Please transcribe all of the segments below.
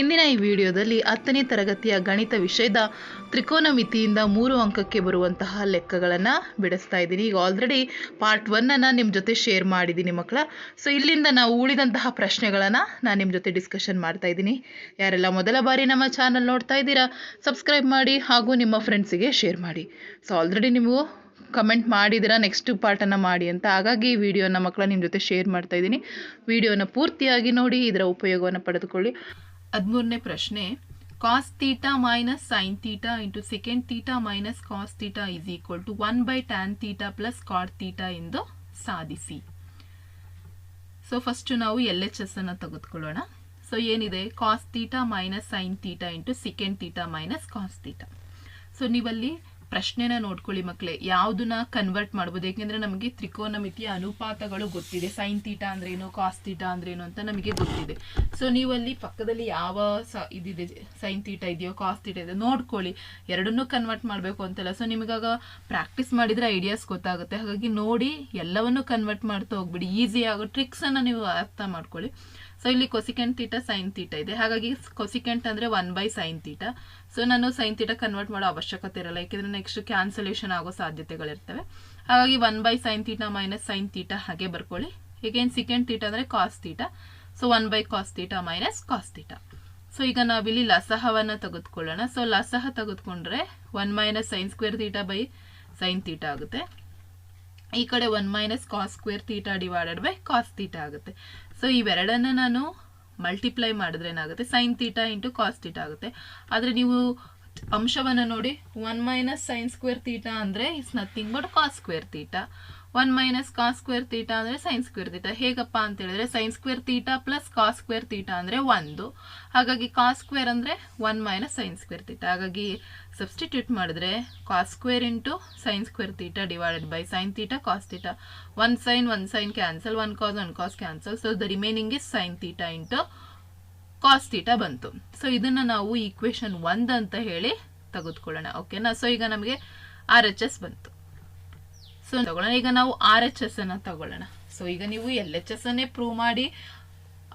ಇಂದಿನ ಈ ವಿಡಿಯೋದಲ್ಲಿ ಹತ್ತನೇ ತರಗತಿಯ ಗಣಿತ ವಿಷಯದ ತ್ರಿಕೋನಮಿತಿಯಿಂದ ಮೂರು ಅಂಕಕ್ಕೆ ಬರುವಂತಹ ಲೆಕ್ಕಗಳನ್ನು ಬಿಡಿಸ್ತಾ ಇದ್ದೀನಿ. ಈಗ ಆಲ್ರೆಡಿ ಪಾರ್ಟ್ ಒನ್ನನ್ನು ನಿಮ್ಮ ಜೊತೆ ಶೇರ್ ಮಾಡಿದ್ದೀನಿ ಮಕ್ಕಳ. ಸೊ ಇಲ್ಲಿಂದ ನಾವು ಉಳಿದಂತಹ ಪ್ರಶ್ನೆಗಳನ್ನು ನಾನು ನಿಮ್ಮ ಜೊತೆ ಡಿಸ್ಕಷನ್ ಮಾಡ್ತಾ ಇದ್ದೀನಿ. ಯಾರೆಲ್ಲ ಮೊದಲ ಬಾರಿ ನಮ್ಮ ಚಾನಲ್ ನೋಡ್ತಾ ಇದ್ದೀರಾ ಸಬ್ಸ್ಕ್ರೈಬ್ ಮಾಡಿ ಹಾಗೂ ನಿಮ್ಮ ಫ್ರೆಂಡ್ಸಿಗೆ ಶೇರ್ ಮಾಡಿ. ಸೊ ಆಲ್ರೆಡಿ ನೀವು ಕಮೆಂಟ್ ಮಾಡಿದಿರ ನೆಕ್ಸ್ಟ್ ಪಾರ್ಟನ್ನು ಮಾಡಿ ಅಂತ. ಹಾಗಾಗಿ ಈ ವಿಡಿಯೋನ ಮಕ್ಕಳ ನಿಮ್ಮ ಜೊತೆ ಶೇರ್ ಮಾಡ್ತಾ ಇದ್ದೀನಿ. ವಿಡಿಯೋನ ಪೂರ್ತಿಯಾಗಿ ನೋಡಿ, ಇದರ ಉಪಯೋಗವನ್ನು ಪಡೆದುಕೊಳ್ಳಿ. ಹದಿಮೂರನೇ ಪ್ರಶ್ನೆ cos theta minus sine theta into second theta minus cos theta is equal to one by tan theta plus cot theta ಎಂದು ಸಾಧಿಸಿ. ಸೊ ಫಸ್ಟ್ ನಾವು ಎಲ್ ಎಚ್ ಎಸ್ ಅನ್ನು ತೆಗೆದುಕೊಳ್ಳೋಣ. ಸೊ ಏನಿದೆ? Cos theta minus sine theta into second theta minus cos theta so ನೀವಲ್ಲಿ ಪ್ರಶ್ನೆನ ನೋಡ್ಕೊಳ್ಳಿ ಮಕ್ಕಳೇ ಯಾವುದನ್ನ ಕನ್ವರ್ಟ್ ಮಾಡ್ಬೋದು. ಯಾಕೆಂದ್ರೆ ನಮಗೆ ತ್ರಿಕೋನಮಿತಿಯ ಅನುಪಾತಗಳು ಗೊತ್ತಿದೆ. ಸೈನ್ ತೀಟ ಅಂದ್ರೇನು ಕಾಸ್ ತೀಟ ಅಂದ್ರೇನು ಅಂತ ನಮಗೆ ಗೊತ್ತಿದೆ. ಸೊ ನೀವು ಅಲ್ಲಿ ಪಕ್ಕದಲ್ಲಿ ಯಾವ ಸ ಇದಿದೆ ಸೈನ್ ತೀಟ ಇದೆಯೋ ಕಾಸ್ ತೀಟ ಇದೆಯೋ ನೋಡ್ಕೊಳ್ಳಿ. ಎರಡನ್ನೂ ಕನ್ವರ್ಟ್ ಮಾಡಬೇಕು ಅಂತಲ್ಲ. ಸೊ ನಿಮಗಾಗ ಪ್ರಾಕ್ಟೀಸ್ ಮಾಡಿದ್ರೆ ಐಡಿಯಾಸ್ ಗೊತ್ತಾಗುತ್ತೆ. ಹಾಗಾಗಿ ನೋಡಿ ಎಲ್ಲವನ್ನೂ ಕನ್ವರ್ಟ್ ಮಾಡ್ತಾ ಹೋಗ್ಬಿಡಿ. ಈಸಿ ಆಗೋ ಟ್ರಿಕ್ಸನ್ನು ನೀವು ಅರ್ಥ ಮಾಡ್ಕೊಳ್ಳಿ. ಸೊ ಇಲ್ಲಿ ಕೊಸಿಕೆಂಟ್ ತೀಟ ಸೈನ್ ತೀಟ ಇದೆ. ಹಾಗಾಗಿ ಕೊಸಿಕೆಂಟ್ ಅಂದರೆ one by sine theta so ನಾನು ಸೈನ್ ತೀಟ ಕನ್ವರ್ಟ್ ಮಾಡೋ ಅವಶ್ಯಕತೆ ಇರಲ್ಲ. ಯಾಕೆಂದರೆ ನೆಕ್ಸ್ಟ್ ಕ್ಯಾನ್ಸಲೇಷನ್ ಆಗೋ ಸಾಧ್ಯತೆಗಳಿರ್ತವೆ. ಹಾಗಾಗಿ one by sine theta minus sine theta ಹಾಗೆ ಬರ್ಕೊಳ್ಳಿ. ಈಗೇನು ಸೆಕೆಂಡ್ ತೀಟ ಅಂದರೆ cos theta so one by cos theta minus cos theta so ಈಗ ನಾವಿಲ್ಲಿ ಲಸಹವನ್ನು ತೆಗೆದುಕೊಳ್ಳೋಣ. ಸೊ ಲಸಹ ತೆಗೆದುಕೊಂಡ್ರೆ one minus sine square theta by sine theta ಆಗುತ್ತೆ. ಈ ಕಡೆ one minus cos square theta divided by cos theta ಆಗುತ್ತೆ. ಸೊ ಇವೆರಡನ್ನ ನಾನು ಮಲ್ಟಿಪ್ಲೈ ಮಾಡಿದ್ರೆ ಏನಾಗುತ್ತೆ? Sine theta into cos theta ಆಗುತ್ತೆ. ಆದರೆ ನೀವು ಅಂಶವನ್ನು ನೋಡಿ one minus sine square theta ಅಂದರೆ it's nothing but cos square theta one minus cos square theta ಅಂದರೆ ಸೈನ್ ಸ್ಕ್ವೇರ್ ತೀಟ ಹೇಗಪ್ಪ ಅಂತ ಹೇಳಿದ್ರೆ sine square theta plus cos square theta ಅಂದರೆ ಒಂದು. ಹಾಗಾಗಿ ಕಾಸ್ ಸ್ಕ್ವೇರ್ ಅಂದರೆ one minus sine square theta ಹಾಗಾಗಿ ಸಬ್ಸ್ಟಿಟ್ಯೂಟ್ ಮಾಡಿದ್ರೆ cos square into sine square theta divided by sine theta cos theta one sine one sine cancel one cos one cos cancel so the remaining is sine theta into cos theta ಬಂತು. So ಇದನ್ನು ನಾವು equation ಒಂದು ಅಂತ ಹೇಳಿ ತೆಗೆದುಕೊಳ್ಳೋಣ. ಓಕೆನಾ so ಈಗ ನಮಗೆ ಆರ್ ಎಚ್ ಎಸ್ ಬಂತು. ಸೊ ತಗೊಳ್ಳೋಣ. ಈಗ ನಾವು ಆರ್ ಎಚ್ ಎಸ್ ಅನ್ನ ತಗೊಳ್ಳೋಣ. ಸೊ ಈಗ ನೀವು ಎಲ್ ಎಚ್ ಎಸ್ ಅನ್ನೇ ಪ್ರೂವ್ ಮಾಡಿ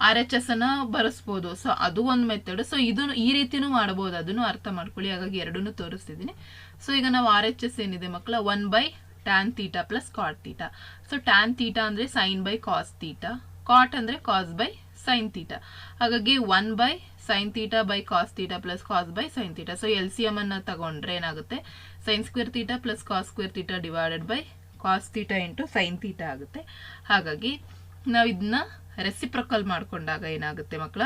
ಆರ್ ಎಚ್ ಎಸ್ ಅನ್ನ ಬರೆಸ್ಬೋದು. ಸೊ ಅದು ಒಂದು ಮೆಥಡ್ ಸೊ ಇದನ್ನು ಈ ರೀತಿನೂ ಮಾಡ್ಬೋದು. ಅದನ್ನು ಅರ್ಥ ಮಾಡ್ಕೊಳ್ಳಿ. ಹಾಗಾಗಿ ಎರಡನ್ನೂ ತೋರಿಸ್ತಿದ್ದೀನಿ. ಸೊ ಈಗ ನಾವು ಆರ್ ಎಚ್ ಎಸ್ ಏನಿದೆ ಮಕ್ಕಳ? One by tan theta plus cot theta so tan theta ಅಂದರೆ sine by cos theta cot ಅಂದರೆ ಕಾಸ್ ಬೈ ಸೈನ್ ತೀಟಾ ಹಾಗಾಗಿ one by sine theta by cos theta plus cos by sine theta so L C M ಅನ್ನ ತಗೊಂಡ್ರೆ ಏನಾಗುತ್ತೆ? Sine square theta plus cos square theta divided by cos theta into sine theta ಆಗುತ್ತೆ. ಹಾಗಾಗಿ ನಾವು ಇದನ್ನ reciprocal ಮಾಡ್ಕೊಂಡಾಗ ಏನಾಗುತ್ತೆ ಮಕ್ಕಳ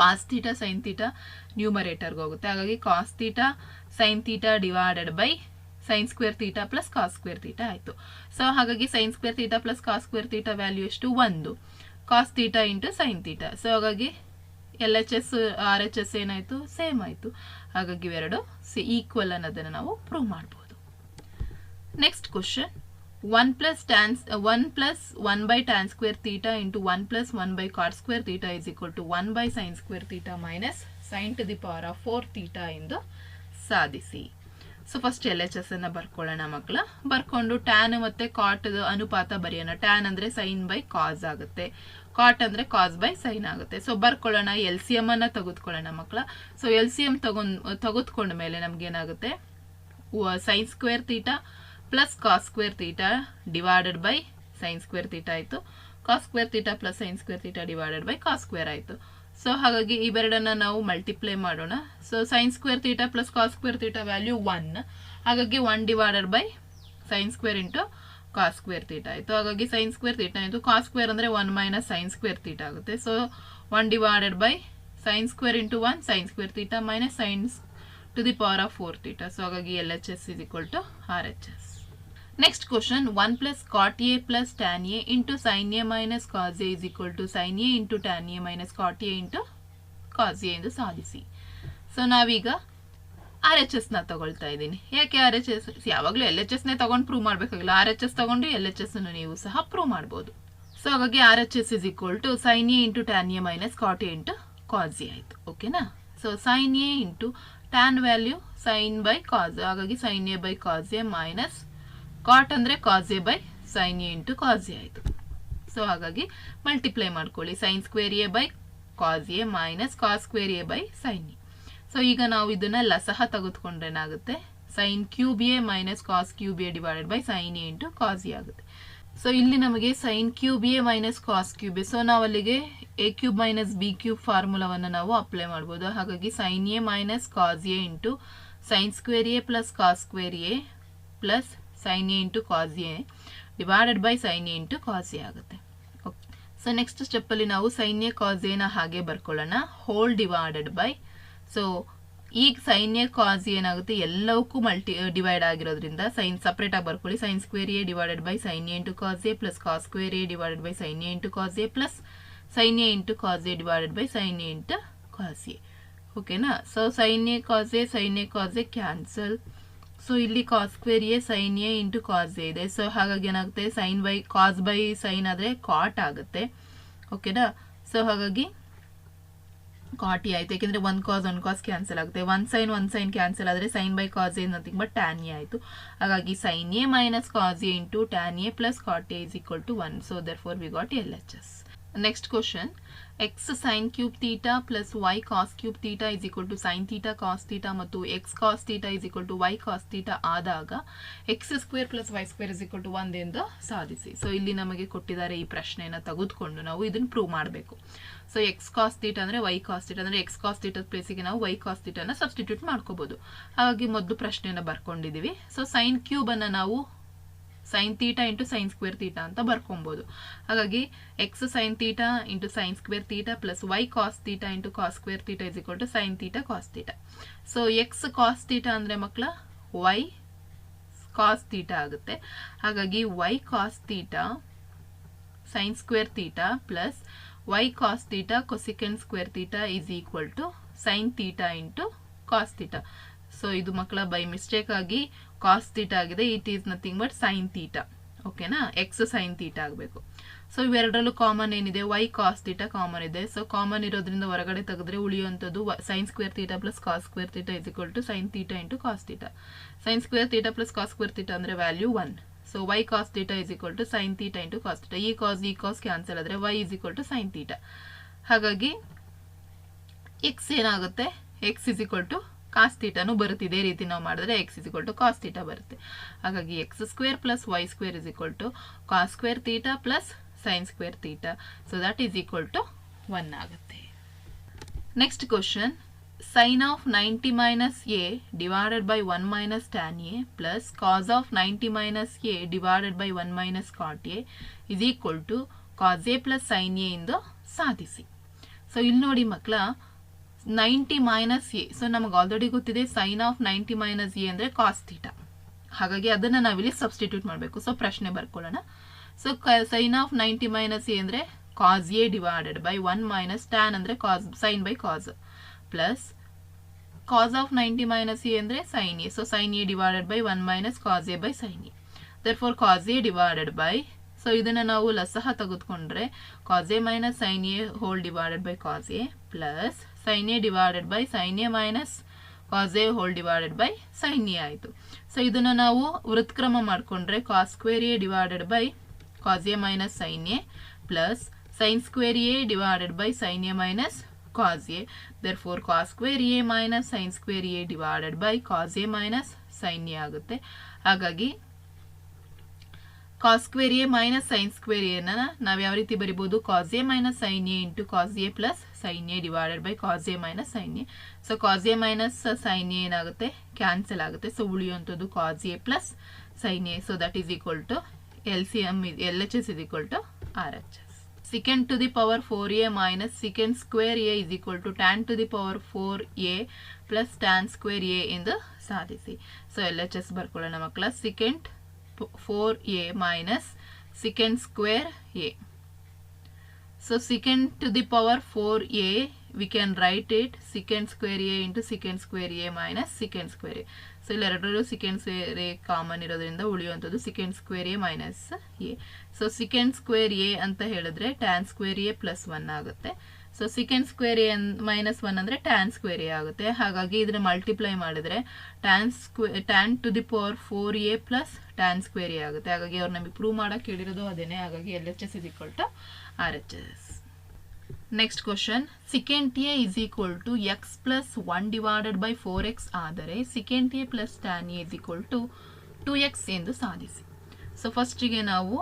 ಕಾಸ್ ತೀಟಾ ಸೈನ್ ತೀಟಾ ನ್ಯೂಮರೇಟರ್ಗೆ ಹೋಗುತ್ತೆ. ಹಾಗಾಗಿ cos theta sine theta divided by sine square theta plus cos square theta ಆಯಿತು. ಸೊ ಹಾಗಾಗಿ sine square theta plus cos square theta value ಎಷ್ಟು? ಒಂದು. Cos theta into sine theta so ಹಾಗಾಗಿ L H S R H S ಏನಾಯಿತು? Same ಆಯಿತು. ಹಾಗಾಗಿ ಇವೆರಡು C equal ಅನ್ನೋದನ್ನು ನಾವು ಪ್ರೂವ್ ಮಾಡ್ಬೋದು. Next question one plus tans one plus one by tan square theta into one plus one by cot square theta is equal to one by sine square theta minus sine to the power of four theta ಎಂದು ಸಾಧಿಸಿ. So first L H S ಅನ್ನ ಬರ್ಕೊಳ್ಳೋಣ ಮಕ್ಕಳ ಬರ್ಕೊಂಡು tan ಮತ್ತೆ ಕಾಟ್ ಅನುಪಾತ ಬರೆಯೋಣ. Tan ಅಂದ್ರೆ ಸೈನ್ ಬೈ ಕಾಸ್ ಆಗುತ್ತೆ. ಕಾಟ್ ಅಂದ್ರೆ ಕಾಸ್ ಬೈ ಸೈನ್ ಆಗುತ್ತೆ. ಸೊ ಬರ್ಕೊಳ್ಳೋಣ ಎಲ್ ಸಿ ಎಂ ಅನ್ನ ತೆಗೆದುಕೊಳ್ಳೋಣ ಮಕ್ಕಳ ಸೊ ಎಲ್ ಸಿ ಎಂ ತಗೊಂಡ್, ತೆಗೆದುಕೊಂಡ ಮೇಲೆ ನಮ್ಗೆ ಏನಾಗುತ್ತೆ sine square theta plus cos square theta divided by sine square theta ಆಯಿತು. Cos square theta plus sine square theta divided by cos square ಆಯಿತು. ಸೊ ಹಾಗಾಗಿ ಇವೆರಡನ್ನ ನಾವು ಮಲ್ಟಿಪ್ಲೈ ಮಾಡೋಣ. So sine square theta plus cos square theta value one ಹಾಗಾಗಿ one divided by sine square into cos square theta ಆಯಿತು. ಹಾಗಾಗಿ sine square theta ಆಯಿತು cos square ಅಂದರೆ one minus sines square theta ಆಗುತ್ತೆ. So one divided by sine square into one sine square theta minus sines to the power of four theta so ಹಾಗಾಗಿ L H S is equal to R H S next question one plus cot A plus tan A into sine A minus cos A is equal to sine A into tan A minus cot A into cos A ಎಂದು ಸಾಧಿಸಿ. So ನಾವೀಗ R H ಎಸ್ನ ತಗೊಳ್ತಾ ಇದ್ದೀನಿ. ಯಾಕೆ R H S ಯಾವಾಗಲೂ L H ಎಸ್ನೇ ತಗೊಂಡು ಪ್ರೂವ್ ಮಾಡಬೇಕಾಗಿಲ್ಲ. ಆರ್ ಎಚ್ ಎಸ್ ತಗೊಂಡು ಎಲ್ ಎಚ್ ಎಸ್ನ ನೀವು ಸಹ ಪ್ರೂವ್ ಮಾಡ್ಬೋದು. ಸೊ ಹಾಗಾಗಿ R H S is equal to sine A into tan A minus cot A into cos A ಆಯಿತು. ಓಕೆನಾ? So sine A into tan value sine by cos ಹಾಗಾಗಿ sine A by cos A minus cot ಅಂದರೆ cos A by sine A into cos A ಆಯಿತು. So ಹಾಗಾಗಿ multiply ಮಾಡ್ಕೊಳ್ಳಿ. Sine square A by cos A minus cos square A by sine A so ಈಗ ನಾವು ಇದನ್ನ ಲಸಹ ತೆಗೆದುಕೊಂಡ್ರೇನಾಗುತ್ತೆ sine cube A minus cos cube A divided by sine A into cos A ಆಗುತ್ತೆ. So ಇಲ್ಲಿ ನಮಗೆ sine cube A minus cos cube A so ನಾವು ಅಲ್ಲಿಗೆ A cube minus B cube ಫಾರ್ಮುಲಾವನ್ನು ನಾವು ಅಪ್ಲೈ ಮಾಡ್ಬೋದು. ಹಾಗಾಗಿ sine A minus cos A into sine square A plus cos square A plus sine A into cos A divided by sine A into cos A ಆಗುತ್ತೆ okay so next ಸ್ಟೆಪ್ಪಲ್ಲಿ ನಾವು sine A cos ಎನ ಹಾಗೆ ಬರ್ಕೊಳ್ಳೋಣ whole divided by so ಈಗ sine A cos ಏನಾಗುತ್ತೆ ಎಲ್ಲವಕ್ಕೂ multi divide ಆಗಿರೋದ್ರಿಂದ ಸೈನ್ ಸಪ್ರೇಟಾಗಿ ಬರ್ಕೊಳ್ಳಿ sine square A divided by sine A into cos A plus cos square A divided by sine A into cos A plus sine A into cos A divided by sine A into cos A ಓಕೆನಾ so sine A cos A sine A cos A cancel so ಇಲ್ಲಿ cos square A sine A into cos A ಇದೆ. So ಹಾಗಾಗಿ ಏನಾಗುತ್ತೆ? Sine by cos by sine ಆದರೆ cot ಆಗುತ್ತೆ. ಓಕೆನಾ so ಹಾಗಾಗಿ ಕಾಟಿ ಆಯ್ತು. ಯಾಕೆಂದ್ರೆ one cos one cos cancel ಆಗುತ್ತೆ. One sine one sine cancel ಆದರೆ sine by cos A nothing but tan A ಆಯಿತು. ಹಾಗಾಗಿ sine A minus cos A into tan A plus cot A is equal to one so therefore we got L H S next question X sine cube theta plus Y cos cube theta is equal to sine theta cos theta ಮತ್ತು X cos theta is equal to Y cos theta ಆದಾಗ X square plus Y square is equal to ಒಂದೆಂದು ಸಾಧಿಸಿ. So ಇಲ್ಲಿ ನಮಗೆ ಕೊಟ್ಟಿದ್ದಾರೆ ಈ ಪ್ರಶ್ನೆಯನ್ನು ತೆಗೆದುಕೊಂಡು ನಾವು ಇದನ್ನು ಪ್ರೂವ್ ಮಾಡಬೇಕು. ಸೊ ಎಕ್ಸ್ ಕಾಸ್ ತೀಟ ಅಂದರೆ ವೈ ಕಾಸ್ ತೀಟ ಅಂದರೆ ಎಕ್ಸ್ ಕಾಸ್ ತೀಟದ ಪ್ಲೇಸಿಗೆ ನಾವು ವೈ ಕಾಸ್ ತೀಟನ ಸಬ್ಸ್ಟಿಟ್ಯೂಟ್ ಮಾಡ್ಕೋಬೋದು. ಹಾಗಾಗಿ ಮೊದಲು ಪ್ರಶ್ನೆಯನ್ನು ಬರ್ಕೊಂಡಿದ್ದೀವಿ. ಸೊ ಸೈನ್ ಕ್ಯೂಬನ್ನು ನಾವು sine theta into sine square theta ಅಂತ ಬರ್ಕೊಬೋದು. ಹಾಗಾಗಿ X sine theta into sine square theta plus Y cos theta into cos square theta is equal to sine theta cos theta so X cos theta ಅಂದರೆ ಮಕ್ಕಳ Y cos theta ಆಗುತ್ತೆ. ಹಾಗಾಗಿ Y cos theta sine square theta plus Y cos theta cosecant square theta is equal to sine theta into cos theta so ಇದು ಮಕ್ಕಳ by mistake ಆಗಿ cos theta ಆಗಿದೆ it is nothing but sine theta ಓಕೆನಾ X sine theta ಆಗಬೇಕು. So ಇವೆರಡರಲ್ಲೂ common ಏನಿದೆ? Y cos theta common ಇದೆ. So common ಇರೋದ್ರಿಂದ ಹೊರಗಡೆ ತೆಗೆದ್ರೆ ಉಳಿಯುವಂಥದ್ದು sine square theta plus cos square theta is equal to sine theta into cos theta sine square theta plus cos square theta ಅಂದರೆ value one so Y cos theta is equal to sine theta into cos theta ಈ cos ಈ cos cancel ಆದರೆ y is equal to sine theta ಹಾಗಾಗಿ X ಏನಾಗುತ್ತೆ? X is equal to cos ತೀಟನು ಬರುತ್ತೆ. ಇದೇ ರೀತಿ ನಾವು ಮಾಡಿದ್ರೆ x is equal to cos theta ಬರುತ್ತೆ. ಹಾಗಾಗಿ x square plus y square is equal to cos square theta plus sine square theta so that is equal to one ಆಗುತ್ತೆ. Next question sine of ninety minus a divided by one minus tan a plus cos of ninety minus a divided by one minus cot a is equal to cos a plus sine a ಎಂದು ಸಾಧಿಸಿ. So ಇಲ್ಲಿ ನೋಡಿ ಮಕ್ಕಳ ninety minus A. So ನಮಗೆ already ಗೊತ್ತಿದೆ sine of ninety minus a ಅಂದರೆ cos theta ಹಾಗಾಗಿ ಅದನ್ನು ನಾವಿಲ್ಲಿ ಸಬ್ಸ್ಟಿಟ್ಯೂಟ್ ಮಾಡಬೇಕು. ಸೊ ಪ್ರಶ್ನೆ ಬರ್ಕೊಳ್ಳೋಣ. So sine of ninety minus a ಅಂದರೆ cos a divided by one minus tan ಅಂದರೆ cos sine by cos plus cos of ninety minus a ಅಂದರೆ sine a. So sine a divided by one minus cos a by sine a. Therefore cos a divided by so ಇದನ್ನು ನಾವು ಲಸಹ ತೆಗೆದುಕೊಂಡ್ರೆ cos a minus sine a whole divided by cos a plus sine a divided by sine a minus cos a whole divided by sine a ಆಯಿತು. So ಇದನ್ನು ನಾವು ವೃತ್ಕ್ರಮ ಮಾಡಿಕೊಂಡ್ರೆ cos square a divided by cos a minus sine a plus sine square a divided by sine a minus cos a therefore cos square a minus sine square a divided by cos a minus sine a ಆಗುತ್ತೆ. ಹಾಗಾಗಿ cos square a minus sine square ಎನ ನಾವು ಯಾವ ರೀತಿ ಬರಿಬೋದು? Cos a minus sine a into cos a plus sine a divided by cos a minus sine a so cos a minus sine a ಏನಾಗುತ್ತೆ? Cancel ಆಗುತ್ತೆ. So ಉಳಿಯುವಂಥದ್ದು cos a plus sine a so that is equal to L C M L H S is equal to R H S secant to the power four a minus secant square a is equal to tan to the power four a plus tan square a ಎಂದು ಸಾಧಿಸಿ. So L H S ಬರ್ಕೊಳ್ಳೋಣ ಮಕ್ಕಳ. Secant 4a minus secant square a. So secant to the power 4a we can write it secant square a into secant square a minus secant square a. So ಇಲ್ಲೆರಡರಲ್ಲೂ secant square a common ಇರೋದ್ರಿಂದ ಉಳಿಯುವಂಥದ್ದು secant square a minus a so secant square a ಅಂತ ಹೇಳಿದ್ರೆ tan square a plus one ಆಗುತ್ತೆ so secant square n minus one ಅಂದರೆ tan square a ಆಗುತ್ತೆ. ಹಾಗಾಗಿ ಇದನ್ನ multiply ಮಾಡಿದರೆ tan square tan to the power four a plus tan square a ಆಗುತ್ತೆ. ಹಾಗಾಗಿ ಅವ್ರು ನಮಗೆ ಪ್ರೂವ್ ಮಾಡೋಕೆ ಹೇಳಿರೋದು ಅದೇನೇ. ಹಾಗಾಗಿ L H S is equal to R H S next question secant a is equal to x plus one divided by four x ಆದರೆ secant a plus tan a is equal to two x ಎಂದು ಸಾಧಿಸಿ. So ಫಸ್ಟಿಗೆ ನಾವು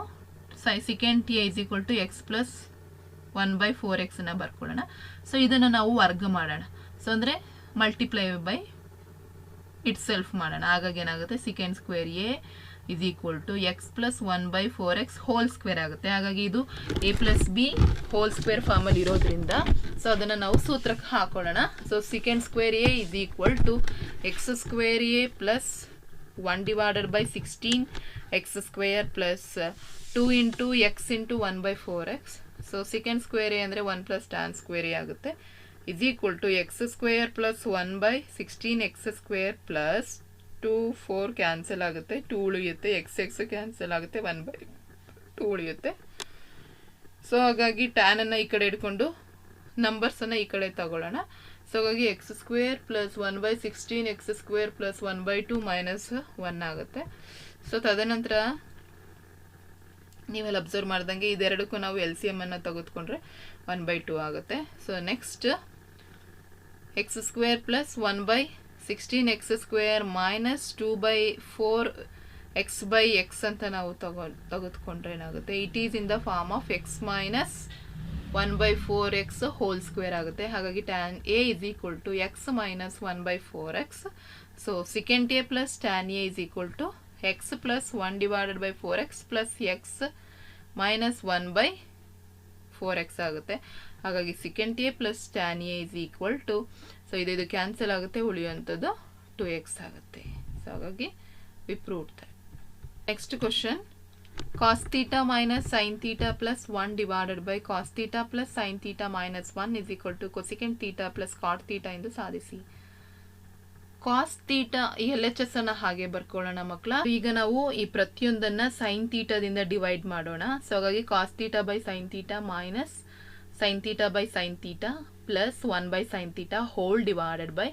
say secant a is equal to x plus one by four ಎಕ್ಸನ್ನು ಬರ್ಕೊಳ್ಳೋಣ so ಇದನ್ನು ನಾವು ವರ್ಗ ಮಾಡೋಣ. ಸೊ ಅಂದರೆ ಮಲ್ಟಿಪ್ಲೈ ಬೈ ಇಟ್ ಸೆಲ್ಫ್ ಮಾಡೋಣ. ಹಾಗಾಗಿ ಏನಾಗುತ್ತೆ? Secant square a is equal to x plus one by four x whole square ಆಗುತ್ತೆ. ಹಾಗಾಗಿ ಇದು a plus b whole square ಫಾರ್ಮಲ್ಲಿ ಇರೋದ್ರಿಂದ ಸೊ ಅದನ್ನು ನಾವು ಸೂತ್ರಕ್ಕೆ ಹಾಕೊಳ್ಳೋಣ. So secant square a is equal to x square a plus one divided by sixteen x square plus two into x into one by four x so secant square a ಅಂದರೆ one plus tan square ಆಗುತ್ತೆ. Is equal to x square plus one by sixteen x square plus two four cancel ಆಗುತ್ತೆ. Two ಉಳಿಯುತ್ತೆ. X X cancel ಆಗುತ್ತೆ. One by two ಉಳಿಯುತ್ತೆ. So ಹಾಗಾಗಿ ಟ್ಯಾನನ್ನು ಈ ಕಡೆ ಇಟ್ಕೊಂಡು ನಂಬರ್ಸನ್ನು ಈ ಕಡೆ ತಗೊಳ್ಳೋಣ. ಸೊ ಹಾಗಾಗಿ x square plus one by sixteen x square plus one by two minus one ಆಗುತ್ತೆ. ಸೊ ತದನಂತರ ನೀವೆಲ್ಲ ಅಬ್ಸರ್ವ್ ಮಾಡ್ದಂಗೆ ಇದೆರಡಕ್ಕೂ ನಾವು ಎಲ್ ಸಿ ಎಂ ಅನ್ನು ತೆಗೆದುಕೊಂಡ್ರೆ ಒನ್ ಬೈ ಟು ಆಗುತ್ತೆ. So next x square plus one by sixteen x square minus two by four x by x ಅಂತ ನಾವು ತಗೊ, ತೆಗೆದುಕೊಂಡ್ರೆ ಏನಾಗುತ್ತೆ? It is in the form of x minus one by four x whole square ಆಗುತ್ತೆ. ಹಾಗಾಗಿ tan a is equal to x minus one by four x so secant a plus tan a is equal to x plus one divided by four x plus x minus one by four x ಆಗುತ್ತೆ. ಹಾಗಾಗಿ secant a plus tan a is equal to so ಇದು ಇದು cancel ಆಗುತ್ತೆ, ಉಳಿಯುವಂಥದ್ದು two x ಆಗುತ್ತೆ. So ಹಾಗಾಗಿ we prove that next question cos theta minus sine theta plus one divided by cos theta plus sine theta minus one is equal to cosecant theta plus cot theta ಎಂದು ಸಾಧಿಸಿ. Cos theta L H S ಅನ್ನ ಹಾಗೆ ಬರ್ಕೊಳ್ಳೋಣ ಮಕ್ಕಳ ಈಗ ನಾವು ಈ ಪ್ರತಿಯೊಂದನ್ನ ಸೈನ್ ತೀಟದಿಂದ ಡಿವೈಡ್ ಮಾಡೋಣ. ಸೊ ಹಾಗಾಗಿ cos theta by sine theta minus sine theta by sine theta plus one by sine theta whole divided by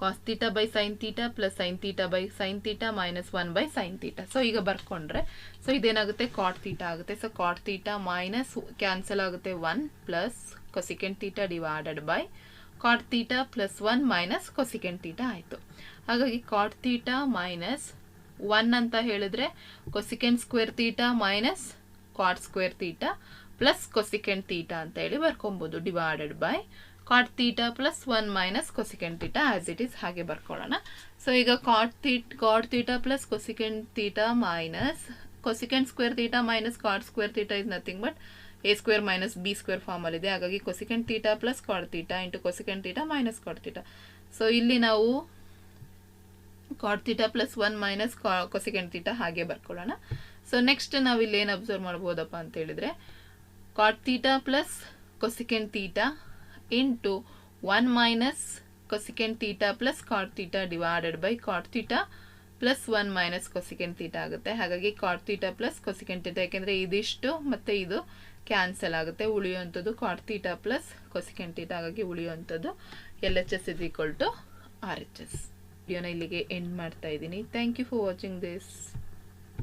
cos theta by sine theta plus sine theta by sine theta minus one by sine theta so ಈಗ ಬರ್ಕೊಂಡ್ರೆ so ಇದೇನಾಗುತ್ತೆ? Cot theta ಆಗುತ್ತೆ. So cot theta minus cancel ಆಗುತ್ತೆ one plus secant theta divided by cot theta plus one minus cosecant theta ಆಯಿತು. ಹಾಗಾಗಿ cot theta minus one ಅಂತ ಹೇಳಿದ್ರೆ cosecant square theta minus cot square theta plus cosecant theta ಅಂತ ಹೇಳಿ ಬರ್ಕೊಬೋದು divided by cot theta plus one minus cosecant theta as it is ಹಾಗೆ ಬರ್ಕೊಳ್ಳೋಣ. So ಈಗ cot theta cot theta plus cosecant theta minus cosecant square theta minus cot square theta is nothing but a square minus b square ಫಾರ್ಮಲ್ಲಿದೆ ಹಾಗಾಗಿ cosecant theta plus cot theta into cosecant theta minus cot theta so ಇಲ್ಲಿ ನಾವು cot theta plus one minus cosecant theta ಹಾಗೆ ಬರ್ಕೊಳ್ಳೋಣ. So next ನಾವು ಇಲ್ಲಿ ಏನು observe ಮಾಡ್ಬೋದಪ್ಪ ಅಂತ ಹೇಳಿದ್ರೆ cot theta plus cosecant theta into one minus cosecant theta plus cot theta divided by cot theta plus one minus cosecant theta ಆಗುತ್ತೆ. ಹಾಗಾಗಿ cot theta plus cosecant theta ಯಾಕೆಂದರೆ ಇದಿಷ್ಟು ಮತ್ತು ಇದು ಕ್ಯಾನ್ಸಲ್ ಆಗುತ್ತೆ. ಉಳಿಯುವಂಥದ್ದು cot theta plus cosecant theta ಹಾಗಾಗಿ ಉಳಿಯುವಂಥದ್ದು L H S is equal to R H S ವಿಡಿಯೋನ ಇಲ್ಲಿಗೆ ಎಂಡ್ ಮಾಡ್ತಾ ಇದ್ದೀನಿ. Thank you for watching this